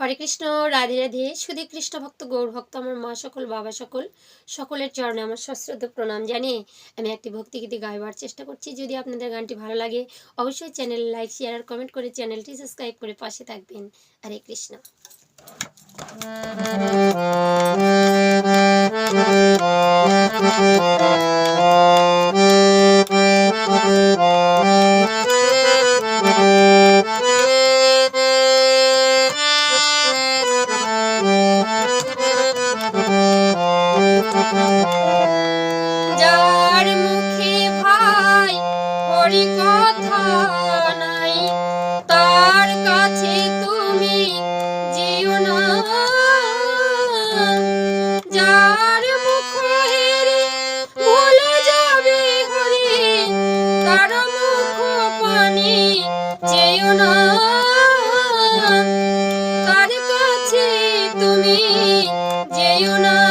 হরে কৃষ্ণ, রাধে রাধে। সুধী কৃষ্ণ ভক্ত, গৌর ভক্ত, আমার মা সকল, বাবা সকল, সকলের চরণে আমার সশ্রদ্ধ প্রণাম জানিয়ে আমি একটি ভক্তিগীতি গাইবার চেষ্টা করছি। যদি আপনাদের গানটি ভালো লাগে, অবশ্যই চ্যানেল লাইক শেয়ার আর কমেন্ট করে চ্যানেলটি সাবস্ক্রাইব করে পাশে থাকবেন। হরে কৃষ্ণ। হরি কথা নাই। তার কাছে তুমি যেও না। যার মুখ হেরে ভুলে যাবে হরি তার মুখ পানি যেও না। তার কাছে তুমি যেও না।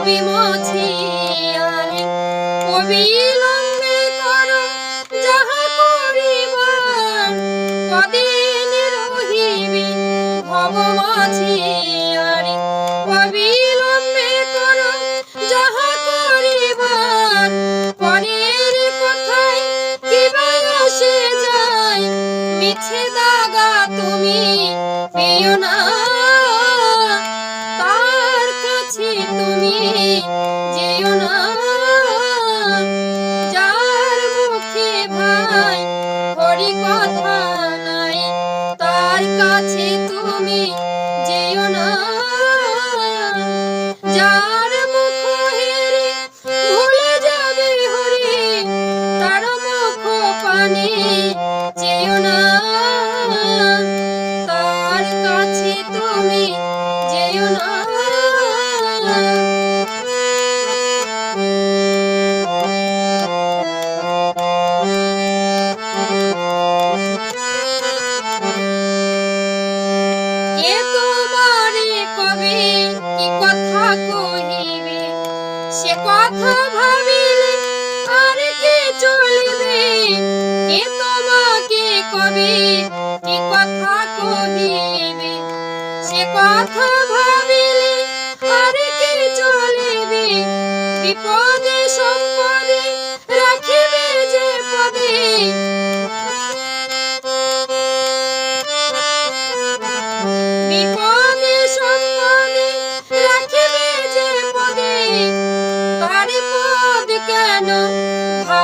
ভবি মছিয়ারে অবিলম্বে মিছে দাগা তুমি পেও না। তার কাছে তুমি যেও না। যার মুখে ভাই হরি কথা নাই, তার কাছে তুমি কে তোমারে কবে কি কথা কহিবে? সে কথা ভাবিলে আর কে চলিবে? কে তোমাকে কবে কি কথা কহিবে? সে কথা ভাবিলে আর কে চলিবে? বিপদে সম্পদে রাখিবে যে পদে।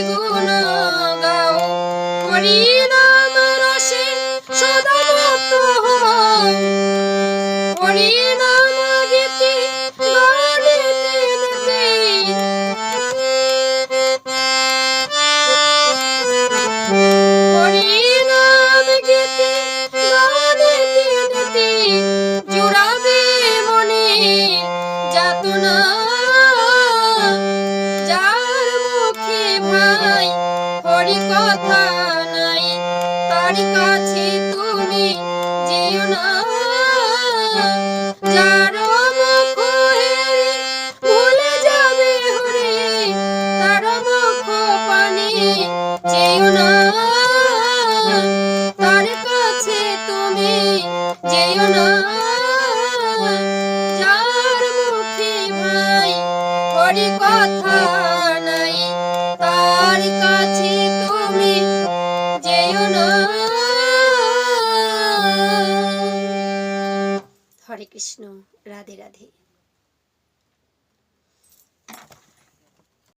গুণ গাও হরি তার কাছে তুমি যেও না। যার মুখ ভুলে যাবে হরে, তার মুখ পানে যেও না। তার কাছে তুমি যেও না। যার মুখে ভাই হরি কথা কৃষ্ণ রাধে রাধে।